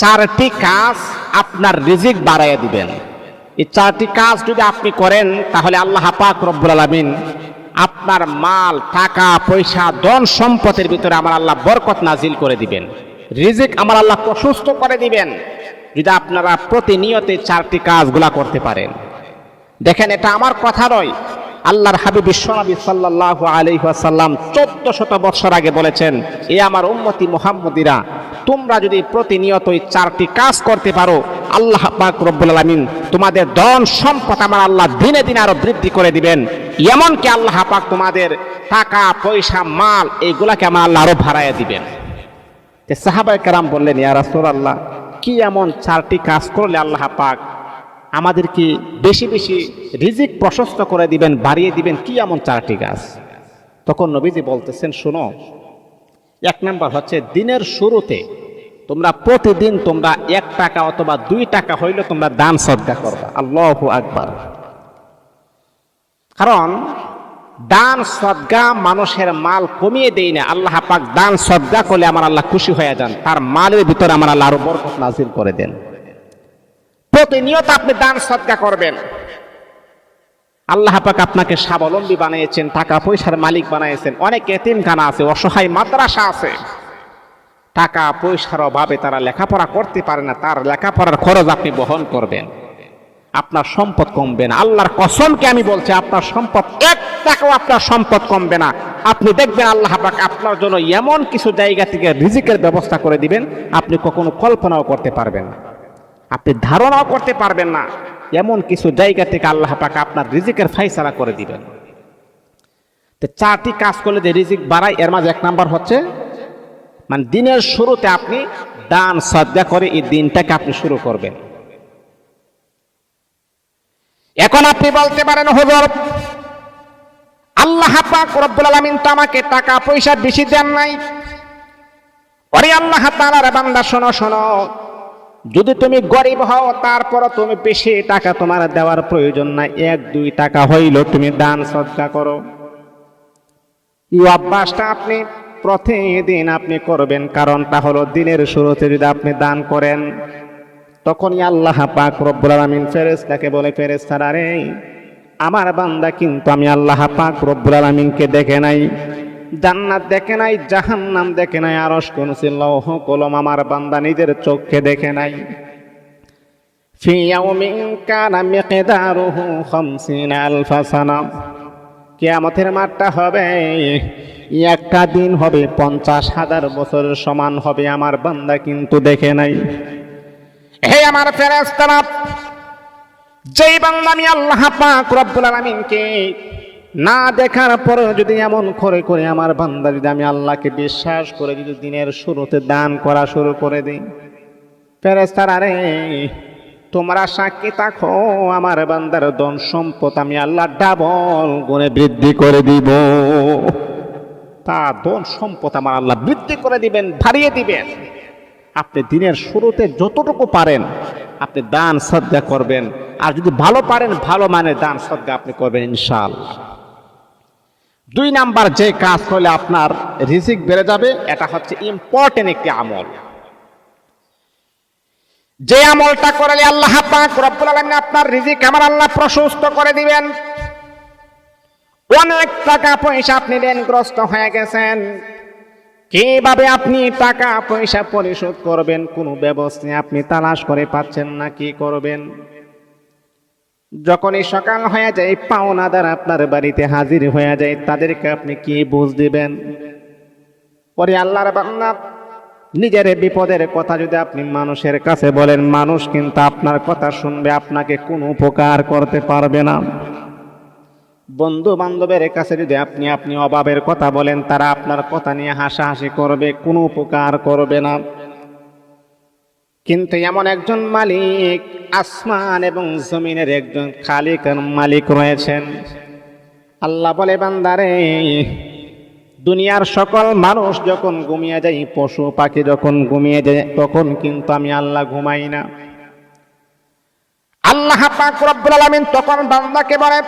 চারটি কাজ আপনার রিজিক বাড়াইয়া দিবেন। এই চারটি কাজ যদি আপনি করেন, তাহলে আল্লাহ পাক রব্বুল আলামিন আপনার মাল, টাকা, পয়সা, ধন সম্পদের ভিতরে আমার আল্লাহ বরকত নাজিল করে দিবেন। রিজিক আমার আল্লাহ প্রশস্ত করে দিবেন, যদি আপনারা প্রতিনিয়ত চারটি কাজগুলা করতে পারেন। দেখেন, এটা আমার কথা নয়। আল্লাহর হাবিব বিশ্বনবী সাল্লাল্লাহু আলাইহি ওয়াসাল্লাম 14 শত বছর আগে বলেছেন, এ আমার উম্মতি মুহাম্মদিরা তোমরা যদি প্রতিনিয়ত এই চারটি কাজ করতে পারো, আল্লাহ পাক রব্বুল আলামিন তোমাদের ধন সম্পদ আমার আল্লাহ দিনে দিনে আরও বৃদ্ধি করে দিবেন। এমনকি আল্লাহ পাক তোমাদের টাকা, পয়সা, মাল এইগুলাকে আমার আল্লাহ আরও ভাড়াইয়া দিবেন। যে সাহাবায়ে কেরাম বললেন, ইয়া রাসূলুল্লাহ, কি এমন চারটি কাজ করলে আল্লাহ পাক আমাদেরকে বেশি বেশি রিজিক প্রশস্ত করে দিবেন, বাড়িয়ে দিবেন? কি এমন চারটি গাছ তখন নবীজি বলতেছেন, শোনো এক নাম্বার হচ্ছে দিনের শুরুতে তোমরা প্রতিদিন তোমরা এক টাকা অথবা দুই টাকা হইলে তোমরা দান সদ্গা করবা। আল্লাহ আকবার। কারণ দান সদ্গা মানুষের মাল কমিয়ে দেয় না। আল্লাহ পাক দান সদ্গা করলে আমার আল্লাহ খুশি হয়ে যান। তার মালের ভিতরে আমার আল্লাহ আরও বরকত নাজিল করে দেন। প্রতিনিয়ত আপনি দান সদ্গা করবেন। আল্লাহ পাক আপনাকে স্বাবলম্বী বানিয়েছেন, টাকা পয়সার মালিক বানিয়েছেন। অনেক এতিমখানা আছে, অসহায় মাদ্রাসা আছে। টাকা পয়সার অভাবে তারা লেখাপড়া করতে পারে না, তার লেখাপড়ার খরচ আপনি বহন করবেন। আপনার সম্পদ কমবে না। আল্লাহর কসমকে আমি বলছি, আপনার সম্পদ এক টাকাও আপনার সম্পদ কমবে না। আপনি দেখবেন আল্লাহ পাক আপনার জন্য এমন কিছু জায়গা থেকে রিজিকের ব্যবস্থা করে দিবেন, আপনি কখনো কল্পনাও করতে পারবেন না। আপনি ধারণাও করতে পারবেন না। এমন কিছু জায়গা থেকে আল্লাহ পাক আপনার রিজিকের ফাইসালা করে দিবেন। তো চারটি কাজ করলে যে রিজিক বাড়ায়, এর মাঝে এক নাম্বার হচ্ছে মানে দিনের শুরুতে আপনি দান সজ্জা করে এই দিনটাকে আপনি শুরু করবেন। এখন আপনি বলতে পারেন, হুজুর, আল্লাহ পাক রব্বুল আলামিন তো আমাকে টাকা, পয়সা বেশি দেন নাই। ওরে আল্লাহ তাআলার বান্দা, শোনো শোনো। যদি তুমি গরিব হও তারপর তুমি বেশি টাকা তোমার দেওয়ার প্রয়োজন নাই। এক, দুই টাকা হইল তুমি দান, সৎকা করো। এই অভ্যাসটা আপনি প্রতিদিন আপনি করবেন, কারণটা হলো দিনের শুরুতে যদি আপনি দান করেন, তখনই আল্লাহ পাক রব্বুল আলামিন ফেরেশতাকে বলে, ফেরেশতারা রে, আমার বান্দা কিন্তু আমি আল্লাহ পাক রব্বুল আলামিনকে দেখে নাই। জান্নাত দেখে নাই, জাহান্নাম দেখে নাই, আরশ কোন লৌহ কলম আমার বান্দা নিজের চোখে দেখে নাই। ফি ইয়াউমিন কানা মিকদারুহু 50 আলফা সানা। কিয়ামতের মাঠটা হবে, একটা দিন হবে, পঞ্চাশ হাজার বছরের সমান হবে, আমার বান্দা কিন্তু দেখে নাই। হে আমার ফেরেশতারা, যেই বান্দা আমি আল্লাহ পাক রব্বুল আলামিনকে না দেখার পরে যদি এমন করে করে আমার বান্দা যদি আমি আল্লাহকে বিশ্বাস করে যদি দিনের শুরুতে দান করা শুরু করে দিই। ফেরেস্তারা রে তোমরা সাক্ষী থাকো, আমার বান্দার ধন সম্পদ আমি আল্লাহ ডাবল গুণে বৃদ্ধি করে দিব। তা ধন সম্পদ আমার আল্লাহ বৃদ্ধি করে দিবেন ভারিয়ে দিবেন। আপনি দিনের শুরুতে যতটুকু পারেন, আপনি দান শ্রদ্ধা করবেন। আর যদি ভালো পারেন, ভালো মানের দান শ্রদ্ধা আপনি করবেন ইনশাআল্লাহ। দুই নাম্বার যে কাজ করলে আপনার রিজিক বেড়ে যাবে, এটা হচ্ছে ইম্পর্টেন্ট একটি আমল। যে আমলটা করলে আল্লাহ পাক রব্বুল আলামিন আপনার রিজিক আমার আল্লাহ প্রশস্ত করে দিবেন। অনেক টাকা পয়সা আপনি ঋণগ্রস্ত হয়ে গেছেন। কীভাবে আপনি টাকা পয়সা পরিশোধ করবেন, কোনো ব্যবস্থা আপনি তালাশ করে পাচ্ছেন না, কি করবেন? যখনই সকাল হয়ে যায়, পাওনাদার আপনার বাড়িতে হাজির হয়ে যায়, তাদেরকে আপনি কি বুঝ দিবেন? পরে আল্লাহর বান্দা, নিজের বিপদের কথা যদি আপনি মানুষের কাছে বলেন, মানুষ কিন্তু আপনার কথা শুনবে, আপনাকে কোনো উপকার করতে পারবে না। বন্ধু বান্ধবের কাছে যদি আপনি আপনি অভাবের কথা বলেন, তারা আপনার কথা নিয়ে হাসাহাসি করবে, কোনো উপকার করবে না। কিন্তু এমন একজন মালিক, আসমান এবং জমিনের একজন খালিক মালিক রয়েছেন। আল্লাহ বলে, বান্দারে, দুনিয়ার সকল মানুষ যখন ঘুমিয়ে যায়, পশু পাখি যখন ঘুমিয়ে যায়, তখন কিন্তু আমি আল্লাহ ঘুমাই না। আল্লাহ আলামিন তখন বান্দাকে বলে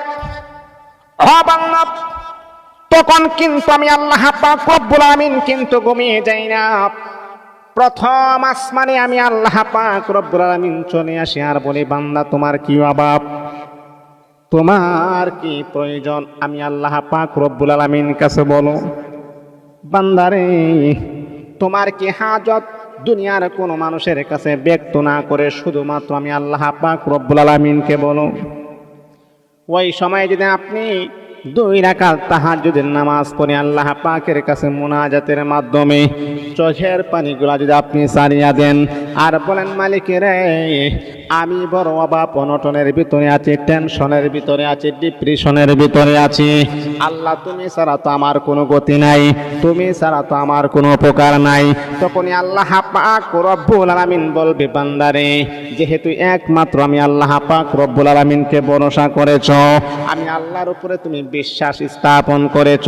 তখন কিন্তু আমি আল্লাহ পাক রব্বুল আলামিন কিন্তু ঘুমিয়ে যাই না। প্রথম আসমানে আমি আল্লাহ পাক রব্বুল আলামিন চলে আসি, আর বলি, বান্দা, তোমার কি অভাব? তোমার কি প্রয়োজন? আমি আল্লাহ পাক রব্বুল আলামিন কাছে বলো বান্দারে তোমার কি হাজত? দুনিয়ার কোনো মানুষের কাছে ব্যক্ত না করে শুধুমাত্র আমি আল্লাহ পাক রব্বুল আলামিনকে বলো। ওই সময় যদি আপনি দুই রাকাত তাহাজ্জুদের নামাজ পড়ে আল্লাহ পাকের কাছে মোনাজাতের মাধ্যমে চোখের পানিগুলা যদি আপনি সারিয়া দেন আর বলেন মালিকের আমি বড় অভাব অনটনের ভিতরে আছি, টেনশনের ভিতরে আছি, ডিপ্রেশনের ভিতরে আছি। আল্লাহ, তুমি ছাড়া তো আমার কোনো গতি নাই, তুমি ছাড়া তো আমার কোনো উপকার নাই। তখনই আল্লাহ পাক রব্বুল আলামিন বলবে, বান্দারে, যেহেতু একমাত্র আমি আল্লাহ পাক রব্বুল আলামিনকে ভরসা করেছ, আমি আল্লাহর উপরে তুমি বিশ্বাস স্থাপন করেছ।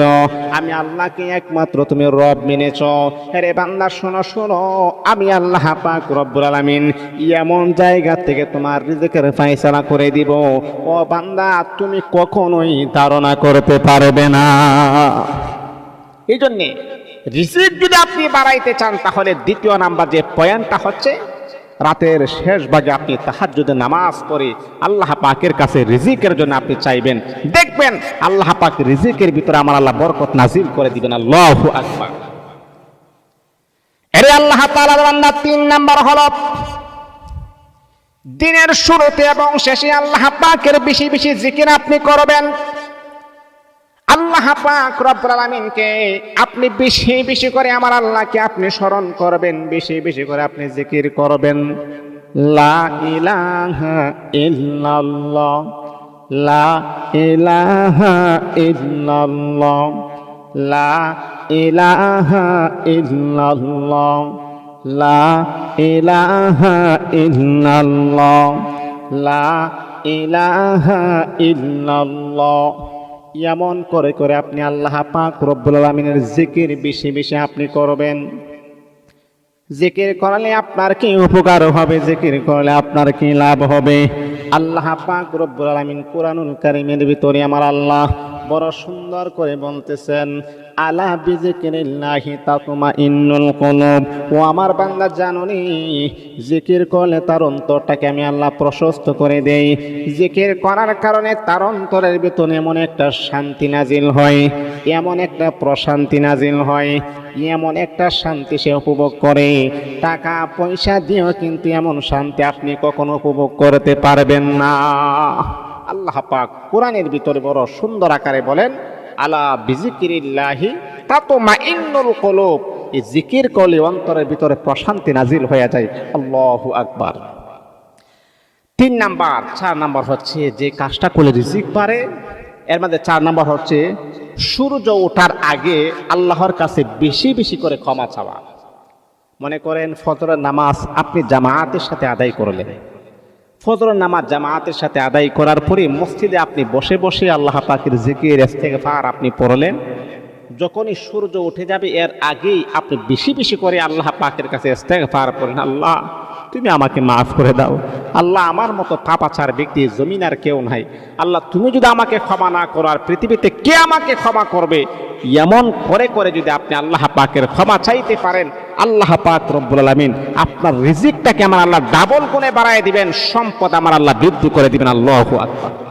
আমি আল্লাহকে একমাত্র তুমি রব মেনেছ। রে বান্দা, শোনো শোনো। আমি আল্লাহ পাক রব্বুল আলামিন এমন জায়গা থেকে তোমার রিজিকের ফাইসালা করে দিব। ও বান্দা, তুমি কখনোই ধারণা করতে পারবে না। এই জন্যে রিজিক যদি আপনি বাড়াইতে চান, তাহলে দ্বিতীয় নাম্বার যে পয়েন্টটা হচ্ছে রাতের শেষ ভাগে আপনি তাহাজ্জুদে নামাজ পড়ে আল্লাহ পাকের কাছে রিজিকের জন্য আপনি চাইবেন। দেখবেন আল্লাহ পাক রিজিকের ভিতরে আমার আল্লাহ বরকত নাজিল করে দিবেন। আল্লাহু আকবার। এরে আল্লাহ তাআলার বান্দা, তিন নাম্বার হলো, দিনের শুরুতে এবং শেষে আল্লাহ পাকের বেশি বেশি জিকির আপনি করবেন। আল্লাহ পাক রব্বুল আলামিনকে আপনি বেশি বেশি করে আমার আল্লাহকে আপনি স্মরণ করবেন, বেশি বেশি করে আপনি জিকির করবেন। লা ইলাহা ইল্লাল্লাহ, লা ইলাহা ইল্লাল্লাহ, লা ইলাহা ইল্লাল্লাহ, লা ইলাহা ইল্লাল্লাহ, লা ইলাহা ইল্লাল্লাহ। এমন করে করে আপনি আল্লাহ পাক রব্বুল আলমিনের জিকির বেশি বেশি আপনি করবেন। জিকির করলে আপনার কি উপকার হবে? জিকির করলে আপনার কি লাভ হবে? আল্লাহ পাক রব্বুল আলমিন কোরআনুল কারিমের ভিতরে আমার আল্লাহ বড় সুন্দর করে বলতেছেন, আলা বিজিকিরিল্লাহি তাতমা ইন্নুল কুলুব। ও আমার বান্দা জানুনি, জিকির করলে তার অন্তরটাকে আমি আল্লাহ প্রশস্ত করে দেই। জিকির করার কারণে তার অন্তরের ভিতরে এমন একটা শান্তি নাজিল হয়, এমন একটা প্রশান্তি নাজিল হয়, এমন একটা শান্তি সে উপভোগ করে। টাকা, পয়সা দিয়েও কিন্তু এমন শান্তি আপনি কখনো উপভোগ করতে পারবেন না। আল্লাহ পাক কোরআনের ভিতরে বড় সুন্দর আকারে বলেন, আলা বিজিকিরিল্লাহি তাতমা ইন্নুল কলুব। এই জিকির করলে অন্তরের ভিতরে প্রশান্তি নাজিল হয়ে যায়। আল্লাহু আকবার। তিন নাম্বার, চার নাম্বার হচ্ছে যে কাজটা করলে রিজিক পারে এর মধ্যে চার নাম্বার হচ্ছে সূর্য ওঠার আগে আল্লাহর কাছে বেশি বেশি করে ক্ষমা চাওয়া। মনে করেন ফজরের নামাজ আপনি জামায়াতের সাথে আদায় করলেন। ফজরের নামাজ জামায়াতের সাথে আদায় করার পরে মসজিদে আপনি বসে বসে আল্লাহ পাখির জিকির, ইস্তেগফার আপনি পড়লেন। যখনই সূর্য উঠে যাবে, এর আগেই আপনি বেশি বেশি করে আল্লাহ পাকের কাছে ইস্তেগফার পড়েন। আল্লাহ তুমি আমাকে মাফ করে দাও। আল্লাহ আমার মতো পাপাচার ব্যক্তি, জমিন আর কেউ নাই। আল্লাহ, তুমি যদি আমাকে ক্ষমা না করো আর পৃথিবীতে কে আমাকে ক্ষমা করবে? এমন করে করে যদি আপনি আল্লাহ পাকের ক্ষমা চাইতে পারেন, আল্লাহ পাক রব্বুল আলমিন আপনার রিজিকটাকে আমার আল্লাহ ডাবল গুণে বাড়ায় দিবেন, সম্পদ আমার আল্লাহ বৃদ্ধি করে দিবেন। আল্লাহ আকবার।